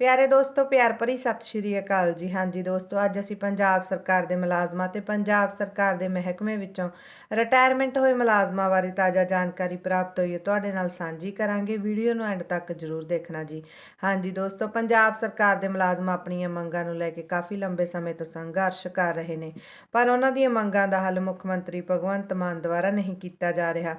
ਪਿਆਰੇ ਦੋਸਤੋ, ਪਿਆਰ ਭਰੀ ਸਤਿ ਸ਼੍ਰੀ ਅਕਾਲ ਜੀ। ਹਾਂਜੀ ਦੋਸਤੋ, ਅੱਜ ਅਸੀਂ ਪੰਜਾਬ ਸਰਕਾਰ ਦੇ ਮੁਲਾਜ਼ਮਾਂ ਤੇ ਪੰਜਾਬ ਸਰਕਾਰ ਦੇ ਮਹਿਕਮੇ ਵਿੱਚੋਂ ਰਿਟਾਇਰਮੈਂਟ ਹੋਏ ਮੁਲਾਜ਼ਮਾਂ ਬਾਰੇ ਤਾਜ਼ਾ ਜਾਣਕਾਰੀ ਪ੍ਰਾਪਤ ਹੋਈ ਹੈ। ਤੁਹਾਡੇ ਨਾਲ ਸਾਂਝੀ ਕਰਾਂਗੇ। ਵੀਡੀਓ ਨੂੰ ਐਂਡ ਤੱਕ ਜ਼ਰੂਰ ਦੇਖਣਾ ਜੀ। ਹਾਂਜੀ ਦੋਸਤੋ, ਪੰਜਾਬ ਸਰਕਾਰ ਦੇ ਮੁਲਾਜ਼ਮ ਆਪਣੀਆਂ ਮੰਗਾਂ ਨੂੰ ਲੈ ਕੇ ਕਾਫੀ ਲੰਬੇ ਸਮੇਂ ਤੋਂ ਸੰਘਰਸ਼ ਕਰ ਰਹੇ ਨੇ, ਪਰ ਉਹਨਾਂ ਦੀਆਂ ਮੰਗਾਂ ਦਾ ਹੱਲ ਮੁੱਖ ਮੰਤਰੀ ਭਗਵੰਤ ਮਾਨ ਦੁਆਰਾ ਨਹੀਂ ਕੀਤਾ ਜਾ ਰਿਹਾ।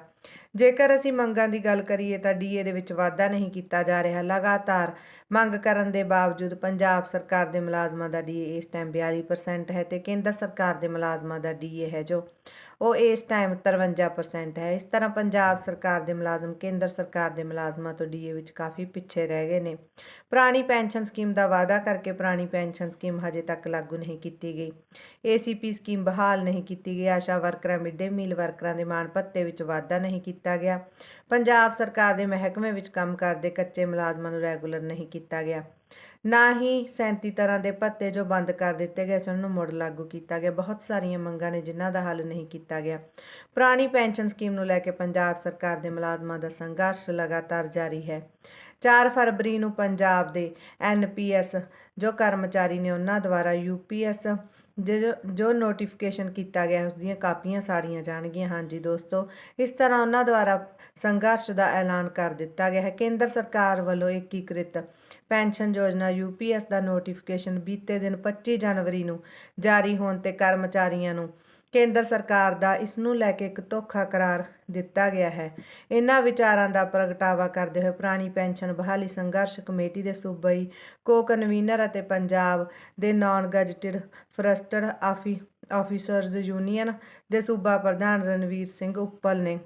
ਜੇਕਰ ਅਸੀਂ ਮੰਗਾਂ ਦੀ ਗੱਲ ਕਰੀਏ ਤਾਂ ਡੀਏ ਦੇ ਵਿੱਚ ਵਾਧਾ ਨਹੀਂ ਕੀਤਾ ਜਾ ਰਿਹਾ। ਲਗਾਤਾਰ ਮੰਗ ਕਰਨ ਦੇ ਬਾਵਜੂਦ ਪੰਜਾਬ ਸਰਕਾਰ ਦੇ ਮੁਲਾਜ਼ਮਾਂ ਦਾ ਡੀਏ ਇਸ ਟਾਈਮ 42% ਹੈ ਤੇ ਕੇਂਦਰ ਸਰਕਾਰ ਦੇ ਮੁਲਾਜ਼ਮਾਂ ਦਾ ਡੀਏ ਹੈ ਜੋ। ਉਹ ਇਸ ਟਾਈਮ 53% ਹੈ। ਇਸ ਤਰ੍ਹਾਂ ਪੰਜਾਬ ਸਰਕਾਰ ਦੇ ਮੁਲਾਜ਼ਮ ਕੇਂਦਰ ਸਰਕਾਰ ਦੇ ਮੁਲਾਜ਼ਮਾਂ ਤੋਂ ਡੀਏ ਵਿੱਚ ਕਾਫੀ ਪਿੱਛੇ ਰਹਿ ਗਏ ਨੇ। ਪੁਰਾਣੀ ਪੈਨਸ਼ਨ ਸਕੀਮ ਦਾ ਵਾਅਦਾ ਕਰਕੇ ਪੁਰਾਣੀ ਪੈਨਸ਼ਨ ਸਕੀਮ ਹਜੇ ਤੱਕ ਲਾਗੂ ਨਹੀਂ ਕੀਤੀ ਗਈ। ਏਸੀਪੀ ਸਕੀਮ ਬਹਾਲ ਨਹੀਂ ਕੀਤੀ ਗਈ। ਆਸ਼ਾ ਵਰਕਰਾਂ ਮਿਡ ਡੇ ਮੀਲ ਵਰਕਰਾਂ ਦੇ ਮਾਣ ਭੱਤੇ ਵਿੱਚ ਵਾਧਾ ਨਹੀਂ ਕੀਤਾ ਗਿਆ। ਪੰਜਾਬ ਸਰਕਾਰ ਦੇ ਮਹਿਕਮੇ ਵਿੱਚ ਕੰਮ ਕਰਦੇ ਕੱਚੇ ਮੁਲਾਜ਼ਮਾਂ ਨੂੰ ਰੈਗੂਲਰ ਨਹੀਂ ਕੀਤਾ ਗਿਆ। ਨਾ ਹੀ 37 ਤਰ੍ਹਾਂ ਦੇ ਭੱਤੇ ਜੋ ਬੰਦ ਕਰ ਦਿੱਤੇ ਗਏ ਸਨ ਨੂੰ ਮੁੜ ਲਾਗੂ ਕੀਤਾ ਗਿਆ। ਬਹੁਤ ਸਾਰੀਆਂ ਮੰਗਾਂ ਨੇ ਜਿਨ੍ਹਾਂ ਦਾ ਹੱਲ ਨਹੀਂ ਕੀਤਾ ਗਿਆ। ਪੁਰਾਣੀ ਪੈਨਸ਼ਨ ਸਕੀਮ ਨੂੰ ਲੈ ਕੇ ਪੰਜਾਬ ਸਰਕਾਰ ਦੇ ਮੁਲਾਜ਼ਮਾਂ ਦਾ ਸੰਘਰਸ਼ ਲਗਾਤਾਰ ਜਾਰੀ ਹੈ। 4 ਫਰਵਰੀ ਨੂੰ ਪੰਜਾਬ ਦੇ ਐਨਪੀਐਸ ਜੋ ਕਰਮਚਾਰੀ ਨੇ ਉਹਨਾਂ ਦੁਆਰਾ ਯੂਪੀਐਸ ਜੋ ਜੋ ਨੋਟੀਫਿਕੇਸ਼ਨ ਕੀਤਾ ਗਿਆ ਉਸ ਦੀਆਂ ਕਾਪੀਆਂ ਸਾੜੀਆਂ ਜਾਣਗੀਆਂ। ਹਾਂਜੀ ਦੋਸਤੋ, ਇਸ ਤਰ੍ਹਾਂ ਉਹਨਾਂ ਦੁਆਰਾ ਸੰਘਰਸ਼ ਦਾ ਐਲਾਨ ਕਰ ਦਿੱਤਾ ਗਿਆ ਹੈ। ਕੇਂਦਰ ਸਰਕਾਰ ਵੱਲੋਂ ਏਕੀਕ੍ਰਿਤ ਪੈਨਸ਼ਨ ਯੋਜਨਾ ਯੂਪੀਐਸ ਦਾ ਨੋਟੀਫਿਕੇਸ਼ਨ ਬੀਤੇ ਦਿਨ 25 ਜਨਵਰੀ ਨੂੰ ਜਾਰੀ ਹੋਣ ਤੇ ਕਰਮਚਾਰੀਆਂ ਨੂੰ ਕੇਂਦਰ ਸਰਕਾਰ ਦਾ ਇਸ ਨੂੰ ਲੈ ਕੇ ਇੱਕ ਧੋਖਾ ਕਰਾਰ ਦਿੱਤਾ ਗਿਆ ਹੈ। ਇਹਨਾਂ ਵਿਚਾਰਾਂ ਦਾ ਪ੍ਰਗਟਾਵਾ ਕਰਦੇ ਹੋਏ ਪੁਰਾਣੀ ਪੈਨਸ਼ਨ ਬਹਾਲੀ ਸੰਘਰਸ਼ ਕਮੇਟੀ ਦੇ ਸੂਬਾਈ ਕੋ ਕਨਵੀਨਰ ਅਤੇ ਪੰਜਾਬ ਦੇ ਨਾਨ ਗੈਜਟਡ ਫਰਸਟਡ ਆਫੀ, ਆਫੀਸਰਜ਼ ਯੂਨੀਅਨ ਦੇ ਸੂਬਾ ਪ੍ਰਧਾਨ ਰਣਵੀਰ ਸਿੰਘ ਉੱਪਲ ਨੇ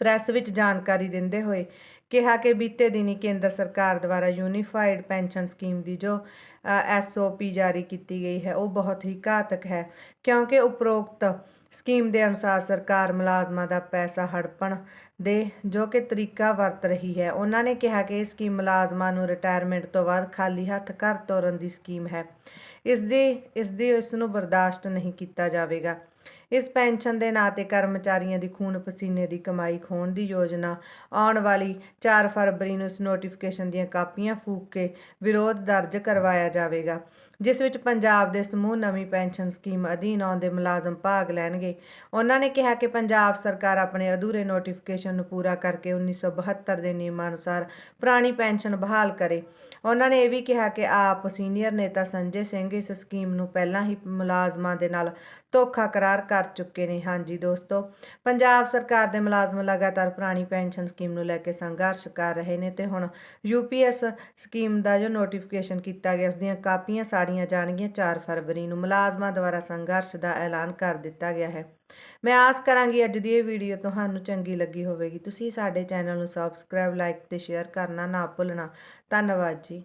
ਪ੍ਰੈਸ ਵਿੱਚ ਜਾਣਕਾਰੀ ਦਿੰਦੇ ਹੋਏ ਕਿਹਾ ਕਿ ਬੀਤੇ ਦਿਨੀ ਕੇਂਦਰ ਸਰਕਾਰ ਦੁਆਰਾ ਯੂਨੀਫਾਈਡ ਪੈਨਸ਼ਨ ਸਕੀਮ ਦੀ ਜੋ ਐਸਓਪੀ ਜਾਰੀ ਕੀਤੀ ਗਈ ਹੈ, ਉਹ ਬਹੁਤ ਹੀ ਘਾਤਕ ਹੈ, ਕਿਉਂਕਿ ਉਪਰੋਕਤ ਸਕੀਮ ਦੇ ਅਨੁਸਾਰ ਸਰਕਾਰ ਮੁਲਾਜ਼ਮਾਂ ਦਾ ਪੈਸਾ ਹੜਪਣ ਦੇ ਜੋ ਕਿ ਤਰੀਕਾ ਵਰਤ ਰਹੀ ਹੈ, ਉਹਨਾਂ ਨੇ ਕਿਹਾ ਕਿ ਇਹ ਸਕੀਮ ਮੁਲਾਜ਼ਮਾਂ ਨੂੰ ਰਿਟਾਇਰਮੈਂਟ ਤੋਂ ਬਾਅਦ ਖਾਲੀ ਹੱਥ ਘਰ ਤੋਰਨ ਦੀ ਸਕੀਮ ਹੈ। ਇਸ ਦੀ ਇਸ ਦੀ, ਇਸ ਨੂੰ ਬਰਦਾਸ਼ਤ ਨਹੀਂ ਕੀਤਾ ਜਾਵੇਗਾ। ਇਸ ਪੈਨਸ਼ਨ ਦੇ ਨਾਂ ਤੇ ਕਰਮਚਾਰੀਆਂ ਦੀ ਖੂਨ ਪਸੀਨੇ ਦੀ ਕਮਾਈ ਖੋਣ ਦੀ ਯੋਜਨਾ ਆਉਣ ਵਾਲੀ 4 ਫਰਵਰੀ ਨੂੰ ਇਸ ਨੋਟੀਫਿਕੇਸ਼ਨ ਦੀਆਂ ਕਾਪੀਆਂ ਫੂਕ ਕੇ ਵਿਰੋਧ ਦਰਜ ਕਰਵਾਇਆ ਜਾਵੇਗਾ ਜਿਸ ਵਿੱਚ ਪੰਜਾਬ ਦੇ ਸਮੂਹ ਨਵੀਂ ਪੈਨਸ਼ਨ ਸਕੀਮ ਅਧੀਨ ਆਉਂਦੇ ਮੁਲਾਜ਼ਮ ਭਾਗ ਲੈਣਗੇ। ਉਹਨਾਂ ਨੇ ਕਿਹਾ ਕਿ ਪੰਜਾਬ ਸਰਕਾਰ ਆਪਣੇ ਅਧੂਰੇ ਨੋਟੀਫਿਕੇਸ਼ਨ ਨੂੰ ਪੂਰਾ ਕਰਕੇ 1972 ਦੇ ਨਿਯਮਾਂ ਅਨੁਸਾਰ ਪੁਰਾਣੀ ਪੈਨਸ਼ਨ ਬਹਾਲ ਕਰੇ। ਉਹਨਾਂ ਨੇ ਇਹ ਵੀ ਕਿਹਾ ਕਿ ਆਪ ਸੀਨੀਅਰ ਨੇਤਾ ਸੰਜੇ ਸਿੰਘ ਇਸ ਸਕੀਮ ਨੂੰ ਪਹਿਲਾਂ ਹੀ ਮੁਲਾਜ਼ਮਾਂ ਦੇ ਨਾਲ ਧੋਖਾ ਕਰਾਰ ਕਰ ਚੁੱਕੇ ਨੇ। ਹਾਂਜੀ ਦੋਸਤੋ, ਪੰਜਾਬ ਸਰਕਾਰ ਦੇ ਮੁਲਾਜ਼ਮ ਲਗਾਤਾਰ ਪੁਰਾਣੀ ਪੈਨਸ਼ਨ ਸਕੀਮ ਨੂੰ ਲੈ ਕੇ ਸੰਘਰਸ਼ ਕਰ ਰਹੇ ਨੇ ਤੇ ਹੁਣ ਯੂਪੀਐਸ ਸਕੀਮ ਦਾ ਜੋ ਨੋਟੀਫਿਕੇਸ਼ਨ ਕੀਤਾ ਗਿਆ ਉਸ ਦੀਆਂ ਕਾਪੀਆਂ ਸਾੜੀਆਂ ਜਾਣਗੀਆਂ 4 ਫਰਵਰੀ ਨੂੰ। ਮੁਲਾਜ਼ਮਾਂ ਦੁਆਰਾ ਸੰਘਰਸ਼ ਦਾ ਐਲਾਨ ਕਰ ਦਿੱਤਾ ਗਿਆ ਹੈ। ਮੈਂ ਆਸ ਕਰਾਂਗੀ ਅੱਜ ਦੀ ਇਹ ਵੀਡੀਓ ਤੁਹਾਨੂੰ ਚੰਗੀ ਲੱਗੀ ਹੋਵੇਗੀ। ਤੁਸੀਂ ਸਾਡੇ ਚੈਨਲ ਨੂੰ ਸਬਸਕ੍ਰਾਈਬ ਲਾਈਕ ਤੇ ਸ਼ੇਅਰ ਕਰਨਾ ਨਾ ਭੁੱਲਣਾ। ਧੰਨਵਾਦ ਜੀ।